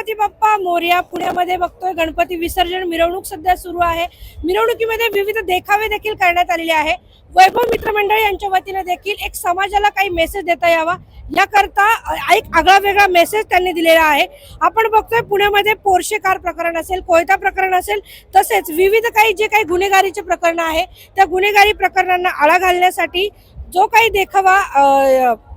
गणपती बाप्पा मोर्या पुण्यामध्ये बघतोय. गणपती विसर्जन मिरवणूक सध्या सुरू आहे. मिरवणुकीमध्ये विविध देखावे देखील करण्यात आलेले आहे. वैभव मित्रमंडळ यांच्या वतीने देखील एक समाजाला काही मेसेज देता यावा. याकरता एक आगळा वेगळा मेसेज त्यांनी दिलेला आहे. आपण बघतोय पुण्यामध्ये पोरशे कार प्रकरण असेल कोयता प्रकरण असेल तसेच विविध काही जे काही गुन्हेगारीचे प्रकरण आहे त्या गुन्हेगारी प्रकरणांना आळा घालण्यासाठी जो काही देखावा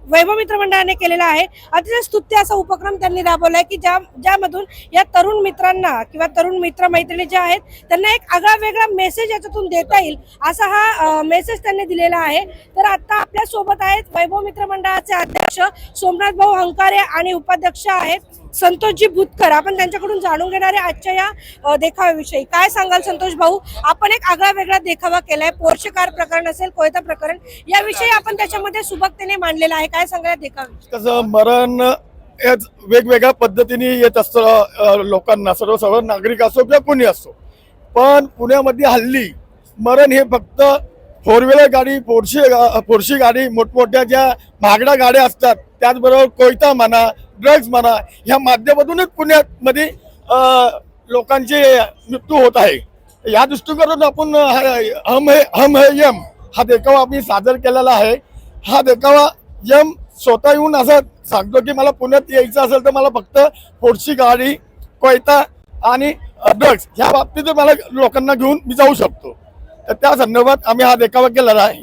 वैभव मित्र मंडळाने केलेला आहे. अतिशय स्तुत्य असा उपक्रम त्यांनी राबवलाय की ज्या ज्यामधून या तरुण मित्रांना किंवा तरुण मित्र मैत्रिणी ज्या आहेत त्यांना एक आगळा वेगळा मेसेज याच्यातून देता येईल असा हा मेसेज त्यांनी दिलेला आहे. तर आता आपल्यासोबत आहेत वैभव मित्र मंडळाचे अध्यक्ष सोमनाथ भाऊ हंकारे आणि उपाध्यक्ष आहेत संतोषजी भूतकर. आपण त्यांच्याकडून जाणून घेणार आहे आजच्या या देखाव्याविषयी. काय सांगाल संतोष भाऊ? आपण एक आगळा वेगळा देखावा केलाय. पोर्श कार प्रकरण असेल कोयता प्रकरण याविषयी आपण त्याच्यामध्ये सुबकतेने मांडलेला आहे. काय सांगाल या कसं मरण वेगवेगळ्या पद्धतीने येत असतं लोकांना. सर्व नागरिक असो किंवा कोणी असो. पण पुण्यामध्ये हल्ली मरण हे फक्त फोर व्हीलर गाडी फोरशी फोरशी गाडी मोठमोठ्या ज्या महागड्या गाड्या असतात त्याचबरोबर कोयता म्हणा ड्रग्ज म्हणा ह्या माध्यमातूनच पुण्यामध्ये लोकांचे मृत्यू होत आहे. या दृष्टिकोनातून आपण हम हे हम हे यम हा देखावा आम्ही सादर केलेला आहे. हा देखावा यम स्वतः येऊन असं सांगतो की मला पुण्यात यायचं असेल तर मला फक्त फोरशी गाडी कोयता आणि ड्रग्ज ह्या बाबतीत मला लोकांना घेऊन मी जाऊ शकतो. तर त्या संदर्भात आम्ही हा देखावा केलेला आहे.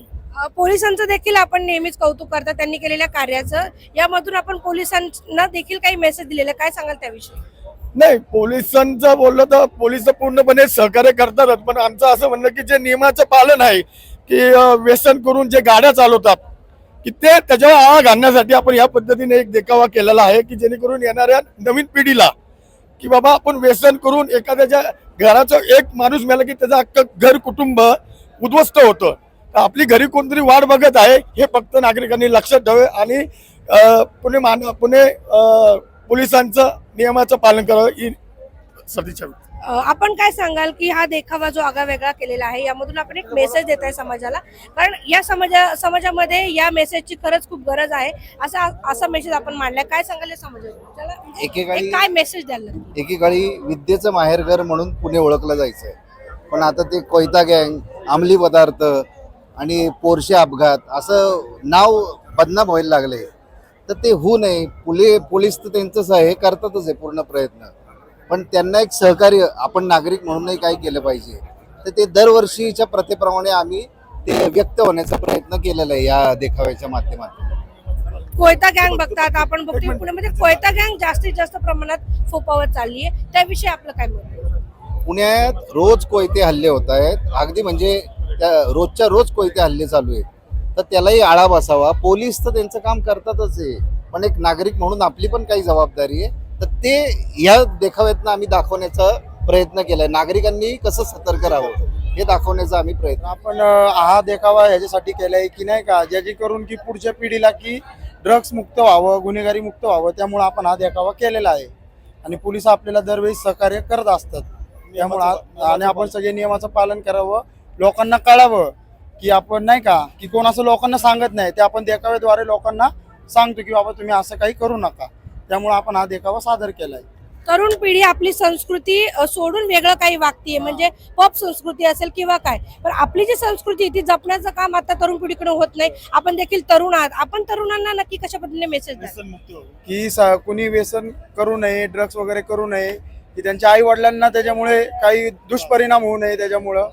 पोलिसांचं देखील आपण नेहमीच कौतुक करता. त्यांनी केलेल्या कार्याचं. यामधून आपण पोलिसांना देखील काही मेसेज दिलेला. काय सांगाल त्याविषयी? नाही पोलिसांचं बोललं तर पोलीस पूर्णपणे सहकार्य करतातच. पण आमचं असं म्हणणं की जे नियमाचं पालन आहे की व्यसन करून जे गाड्या चालवतात की ते त्याच्यावर आळा घालण्यासाठी आपण या पद्धतीने एक देखावा केलेला आहे की जेणेकरून येणाऱ्या नवीन पिढीला की बाबा आपण व्यसन करून एखाद्याच्या घराचं एक माणूस मेला की त्याचं अख्खं घर कुटुंब उद्ध्वस्त होतं. तर आपली घरी कोणतरी वाट बघत आहे हे फक्त नागरिकांनी लक्षात ठेवे आणि पुणे मान पुणे पोलिसांचं नियमाचं पालन करावं. ही सदिच्छा आपण काय सांगाल की हा देखावा जो आगळा वेगळा केलेला आहे यामधून आपण एक मेसेज देत आहे समाजाला? कारण या समाजा समाजामध्ये या मेसेजची खरंच खूप गरज आहे असा असा मेसेज आपण मांडलाय. काय सांगाल या समाजाला? एकेकाळी- एक काय मेसेज द्याल? एकेकाळी विद्येचं माहेरघर म्हणून पुणे ओळखलं जायचं पण आता ते कोयता गँग अंमली पदार्थ आणि पोरशे अपघात असं नाव बदनाम व्हायला लागले तर ते होऊ नये. पुले पोलीस तर त्यांचं हे करतातच आहे पूर्ण प्रयत्न. पण त्यांना एक सहकार्य आपण नागरिक म्हणूनही काय केलं पाहिजे. तर ते दरवर्षीच्या प्रथेप्रमाणे आम्ही ते व्यक्त होण्याचा प्रयत्न केलेला आहे या देखाव्याच्या माध्यमातून. कोयता गँग बघतात आपण बघतो पुण्यामध्ये कोयता गँग जास्तीत जास्त प्रमाणात फोपावत चालली आहे त्याविषयी आपलं काय मत आहे? पुण्यात रोज कोयते हल्ले होत आहेत. अगदी म्हणजे त्या रोजच्या रोज कोयते हल्ले चालू आहेत. तर त्यालाही आळा बसावा. पोलीस तर त्यांचं काम करतातच आहे. पण एक नागरिक म्हणून आपली पण काही जबाबदारी आहे. ते या देखाव्यातनं आम्ही दाखवण्याचा प्रयत्न केलाय. नागरिकांनी कसं सतर्क राहावं हे दाखवण्याचा आम्ही प्रयत्न आपण हा देखावा ह्याच्यासाठी केलाय की नाही का? ज्याची करून की पुढच्या पिढीला की ड्रग्स मुक्त व्हावं गुन्हेगारी मुक्त व्हावं त्यामुळे आपण हा देखावा केलेला आहे. आणि पोलीस आपल्याला दरवेळी सहकार्य करत असतात. त्यामुळे आणि आपण सगळे नियमाचं पालन करावं. लोकांना कळावं की आपण नाही का की कोण असं लोकांना सांगत नाही. ते आपण देखाव्याद्वारे लोकांना सांगतो की बाबा तुम्ही असं काही करू नका. त्यामुळे आपण हा देखावा सादर केलाय. तरुण पिढी आपली संस्कृती सोडून वेगळं काही वागतीये. म्हणजे पॉप संस्कृती असेल किंवा काय. पण आपली जी संस्कृती आहे ती जपण्याचं काम आता तरुण पिढीकडे होत नाही. आपण देखील तरुण आहात. आपण तरुणांना नक्की कशा पद्धतीने मेसेज द्या की स- कुणी व्यसन करू नये ड्रग्स वगैरे करू नये की त्यांच्या आई वडिलांना त्याच्यामुळे काही दुष्परिणाम होऊ नये त्याच्यामुळं.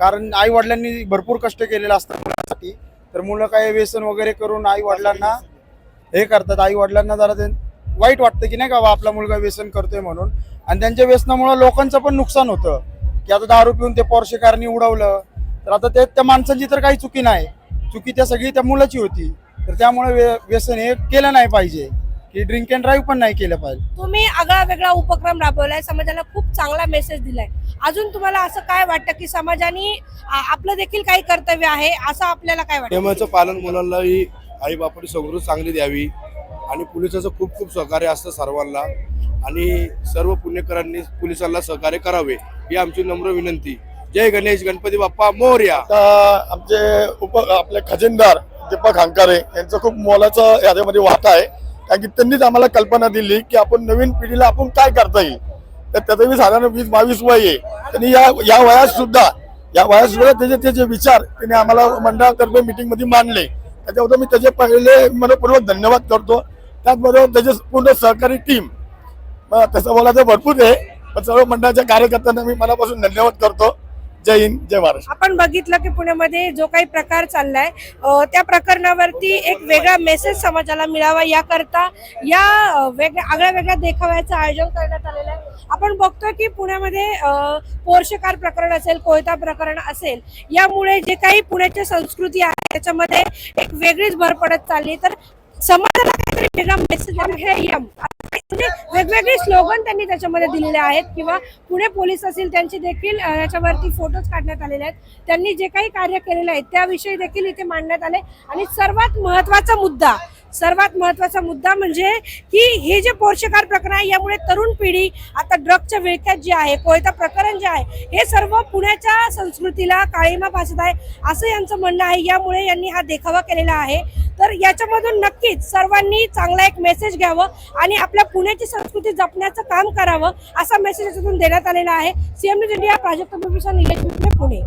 कारण आई वडिलांनी भरपूर कष्ट केलेले असतात मुलांसाठी. तर मुलं काही व्यसन वगैरे करून आई वडिलांना हे करतात. आई वडिलांना जरा ते वाईट वाटतं की नाही का बा आपला मुलगा व्यसन करतोय म्हणून. आणि त्यांच्या व्यसनामुळे लोकांचं पण नुकसान होतं. की आता दारू पिऊन ते पोरशे कारणी उडवलं. तर आता ते त्या माणसांची तर काही चुकी नाही. चुकी त्या सगळी त्या मुलाची होती. तर त्यामुळे व्य- व्यसन हे केलं नाही पाहिजे. की ड्रिंक अँड ड्राईव्ह पण नाही केलं पाहिजे. तुम्ही आगळा वेगळा उपक्रम राबवलाय. समाजाला खूप चांगला मेसेज दिलाय. अजून तुम्हाला असं काय वाटतं की समाजाने आपलं देखील काही कर्तव्य आहे? असं आपल्याला काय वाटतं? नियमाचं पालन मुलांनाही आई बापाने समृद्धी चांगली द्यावी. आणि पोलिसाचं खूप खूप सहकार्य असतं सर्वांना. आणि सर्व पुणेकरांनी पोलिसांना सहकार्य करावे ही आमची नम्र विनंती. जय गणेश गणपती बाप्पा मोर्या. आता आमचे उप आपले खजिनदार दीपक हंकारे यांचं खूप मोलाचं याच्यामध्ये वाटा आहे. कारण की त्यांनीच आम्हाला कल्पना दिली की आपण नवीन पिढीला आपण काय करता येईल. तर त्याचं मी साधारण वीस बावीस वय आहे. त्यांनी या या वयात सुद्धा या वयात सुद्धा त्याचे त्याचे विचार त्यांनी आम्हाला मंडळातर्फे मिटिंगमध्ये मांडले. त्याच्याबद्दल मी त्याचे पहिले मनपूर्वक धन्यवाद करतो. त्याचबरोबर त्याचे पूर्ण सहकारी टीम तसं बोलायचं भरपूर आहे पण सर्व मंडळाच्या कार्यकर्त्यांना मी मनापासून धन्यवाद करतो. जय हिंद जय महाराष्ट्र. आपण बघितलं की पुण्यामध्ये जो काही प्रकार चाललाय त्या प्रकरणावरती एक वेगळा मेसेज समाजाला मिळावा याकरता या वेगळ्या आगळ्या वेगळ्या देखाव्याचं आयोजन करण्यात आलेलं आहे. आपण बघतोय की पुण्यामध्ये पोर्शकार प्रकरण असेल कोयता प्रकरण असेल यामुळे जे काही पुण्याची संस्कृती आहे त्याच्यामध्ये एक वेगळीच भर पडत चालली. तर समाजाला काहीतरी वेगळा मेसेज आहे यम. वेगवेगळे स्लोगन त्यांनी त्याच्यामध्ये दिलेले आहेत किंवा पुणे पोलीस असतील त्यांचे देखील याच्यावरती फोटोज काढण्यात आलेले आहेत. त्यांनी जे काही कार्य केलेलं आहे त्याविषयी देखील इथे मांडण्यात आले. आणि सर्वात महत्त्वाचा मुद्दा सर्वात महत्त्वाचा मुद्दा म्हणजे की हे जे पोर्शकार प्रकरण आहे यामुळे तरुण पिढी आता ड्रगच्या विळख्यात जे आहे कोयता प्रकरण जे आहे हे सर्व पुण्याच्या संस्कृतीला काळीमा भासत आहे असं यांचं म्हणणं आहे. यामुळे यांनी हा देखावा केलेला आहे. तर याच्यामधून नक्कीच सर्वांनी चांगला एक मेसेज घ्यावं आणि आपल्या पुण्याची संस्कृती जपण्याचं काम करावं असा मेसेज याच्यातून देण्यात आलेला आहे. CM news India Prajakt Pune.